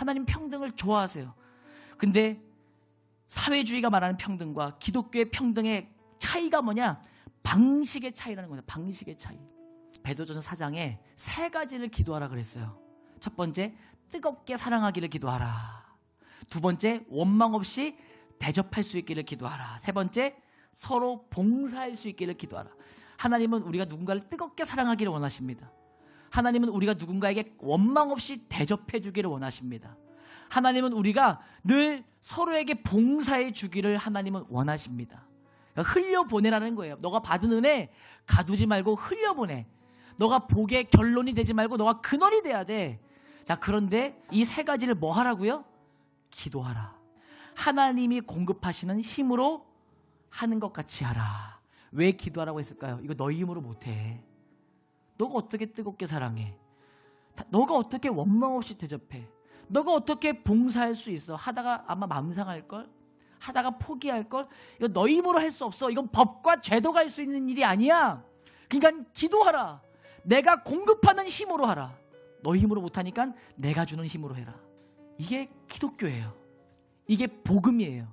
하나님 평등을 좋아하세요. 근데 사회주의가 말하는 평등과 기독교의 평등의 차이가 뭐냐? 방식의 차이라는 거예요. 방식의 차이. 베드로전서 4장에 세 가지를 기도하라 그랬어요. 첫 번째, 뜨겁게 사랑하기를 기도하라. 두 번째, 원망 없이 대접할 수 있기를 기도하라. 세 번째, 서로 봉사할 수 있기를 기도하라. 하나님은 우리가 누군가를 뜨겁게 사랑하기를 원하십니다. 하나님은 우리가 누군가에게 원망 없이 대접해 주기를 원하십니다. 하나님은 우리가 늘 서로에게 봉사해 주기를 하나님은 원하십니다. 그러니까 흘려보내라는 거예요. 너가 받은 은혜 가두지 말고 흘려보내. 너가 복의 결론이 되지 말고 너가 근원이 돼야 돼. 자, 그런데 이 세 가지를 뭐 하라고요? 기도하라. 하나님이 공급하시는 힘으로 하는 것 같이 하라. 왜 기도하라고 했을까요? 이거 너희 힘으로 못해. 너가 어떻게 뜨겁게 사랑해? 다- 너가 어떻게 원망 없이 대접해? 너가 어떻게 봉사할 수 있어? 하다가 아마 맘 상할 걸? 하다가 포기할 걸? 이거 너희 힘으로 할 수 없어. 이건 법과 제도가 할 수 있는 일이 아니야. 그러니까 기도하라. 내가 공급하는 힘으로 하라. 너희 힘으로 못하니까 내가 주는 힘으로 해라. 이게 기독교예요. 이게 복음이에요.